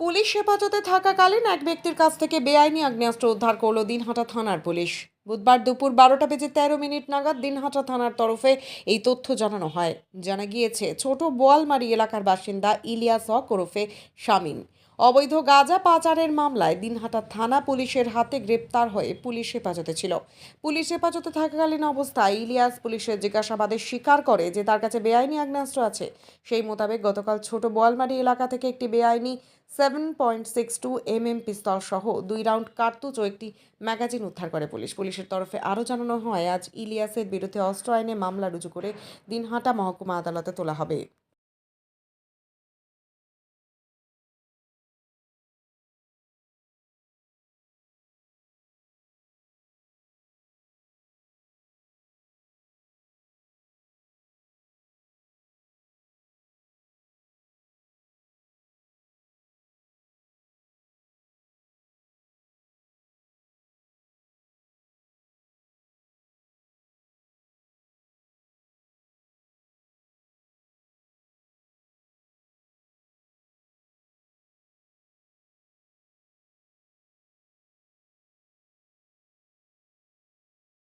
Police হেফাজতে থাকাকালীন এক ব্যক্তির কাছ থেকে বেআইনি আগ্নেয়াস্ত্র উদ্ধার করল দিনহাটা থানার পুলিশ। বুধবার দুপুর বারোটা বেজে তেরো মিনিট নাগাদ দিনহাটা থানার তরফে এই তথ্য জানানো হয়। জানা গিয়েছে, ছোট বোয়ালমারি এলাকার বাসিন্দা ইলিয়াস হক ওরফে শামিন অবৈধ গাঁজা পাচারের মামলায় দিনহাটা থানা পুলিশের হাতে গ্রেপ্তার হয়ে পুলিশ হেফাজতে ছিল। পুলিশ হেফাজতে থাকাকালীন অবস্থায় ইলিয়াস পুলিশের জিজ্ঞাসাবাদে স্বীকার করে যে তার কাছে বেআইনি আগ্নেয়াস্ত্র আছে। সেই মোতাবেক গতকাল ছোট বোয়ালমারি এলাকা থেকে একটি বেআইনি seven point six two M M pistol সহ দুই রাউন্ড কার্তুজ ও একটি ম্যাগাজিন উদ্ধার করে পুলিশ। পুলিশ পুলিশের তরফে আরও জানানো হয়, আজ ইলিয়াসের বিরুদ্ধে অস্ত্র আইনে মামলা রুজু করে দিনহাটা মহকুমা আদালতে তোলা হবে।